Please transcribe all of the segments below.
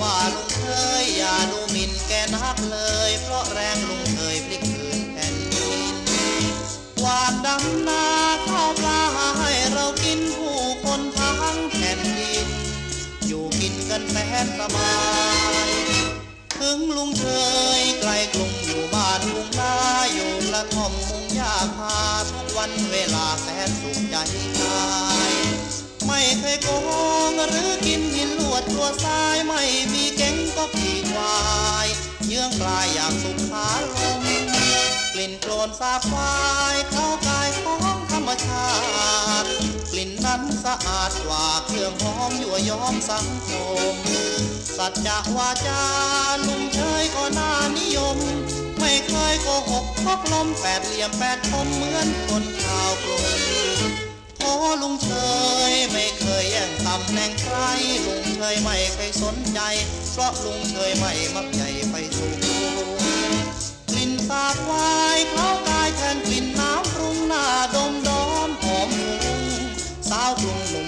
ว่าลุงเคยอย่าดูหมิ่นแกนักเลย เพราะแรงลุงเคยพลิกคืนแผ่นดินหวานดำนาข้าวปลาให้เรากินผู้คนทั้งแผ่นดิน อยู่กินกันแสนสบาย ถึงลุงเคยไกลกรุงอยู่บ้านลุงนาอยู่กระท่อมมุงยาพาทุกวันเวลาแสนสุขใจกาย ไม่เคยโก ตัวทรายไม่มีเก่งก็ขี่ควายเยื่องกลายอย่างสุขาลมกลิ่นโคลนสาบควายเข้ากายของธรรมชาติ กลิ่นนั้นสะอาดกว่าเครื่องหอมยั่วย้อมสังคม สัจจะวาจาลุงเชยก็น่านิยม ไม่เคยโกหกพกลมแปดเหลี่ยมแปดคมเหมือนคนชาวกรุง เคยสนใจเพราะลุงเคยไม่มักใหญ่ไปสู่กลิ่นสาบวายเขากายแทนกลิ่นน้ำปรุงหน้าดมดอมหอมหุงสาวกรุงหนุ่ม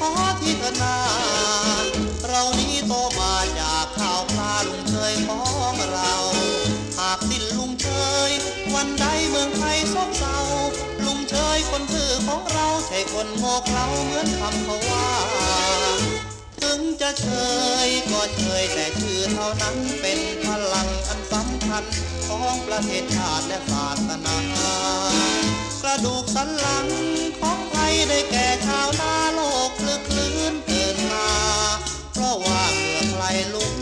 ขอที่เถิดนาเรานี้โตมาจากข้าวปลาลุงเชยของเรา หากสิ้นลุงเชย วันใดเมืองไทยซบเศร้าลุงเชยคนถือของเราใช่คนโง่เขลาเหมือนคำเขาว่า ถึงจะเชยก็เชยแต่ชื่อเท่านั้นเป็นพลังอันสำคัญของประเทศชาติและศาสนากระดูกสันหลัง suelo